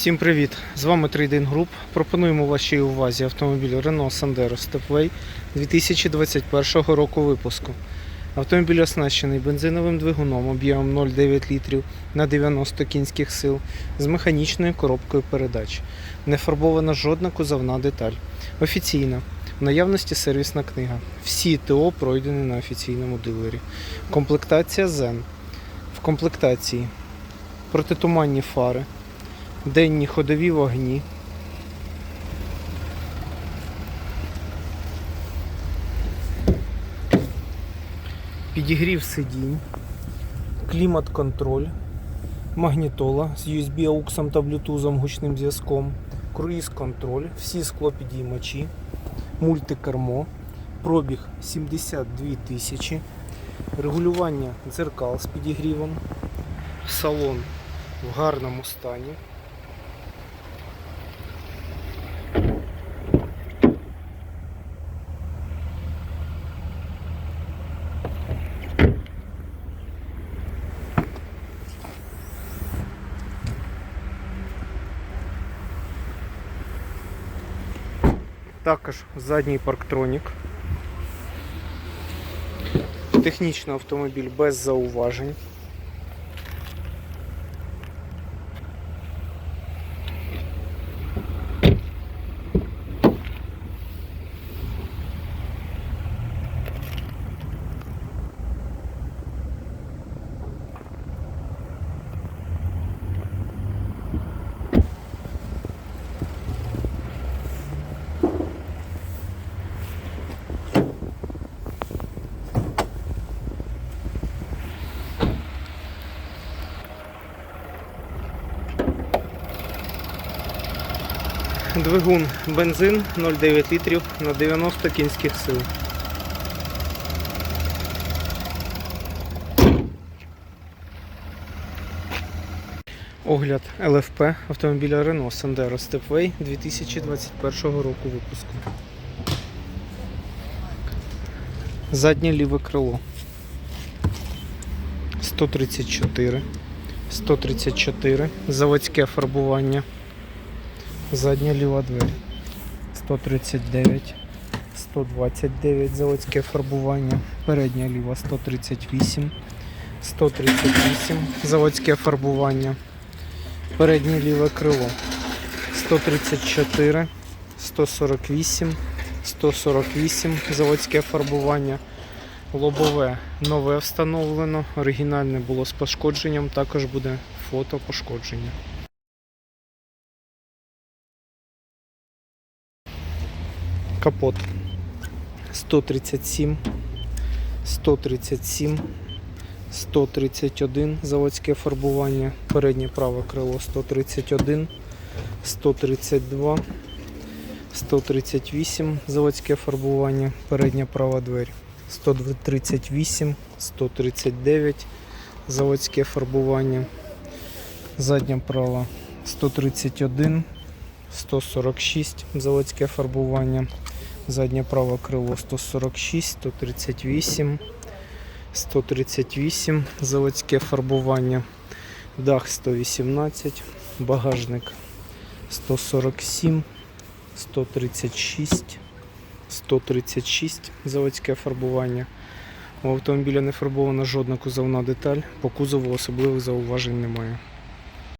Всім привіт! З вами Trade Group. Пропонуємо вашій увазі автомобіль Renault Sandero Stepway 2021 року випуску. Автомобіль оснащений бензиновим двигуном об'ємом 0,9 літрів на 90 кінських сил з механічною коробкою передач. Не фарбована жодна кузовна деталь. Офіційна. В наявності сервісна книга. Всі ТО пройдені на офіційному дилері. Комплектація ZEN. В комплектації протитуманні фари, денні ходові вогні. Підігрів сидінь, клімат-контроль, магнітола з USB AUX та Bluetooth гучним зв'язком, круїз-контроль, всі склопідіймачі, мультикермо, пробіг 72 тисячі, регулювання дзеркал з підігрівом, салон в гарному стані. Також задній парктронік. Технічний автомобіль без зауважень. Двигун бензин 0,9 літрів на 90 кінських сил. Огляд ЛФП автомобіля Renault Sandero Stepway 2021 року випуску. Заднє ліве крило 134 134 заводське фарбування Задня ліва двері. 139, 129 заводське фарбування. Передня ліва 138, 138 заводське фарбування. Переднє ліве крило 134, 148, 148 заводське фарбування. Лобове нове встановлено, оригінальне було з пошкодженням, також буде фото пошкодження. Капот 137, 137, 131 заводське фарбування, переднє праве крило 131, 132, 138 заводське фарбування, передня права двері 138, 139 заводське фарбування, задня права 131, 146 заводське фарбування. Заднє праве крило 146, 138, 138 заводське фарбування, дах 118, багажник 147, 136, 136 заводське фарбування. У автомобіля не фарбована жодна кузовна деталь, по кузову особливих зауважень немає.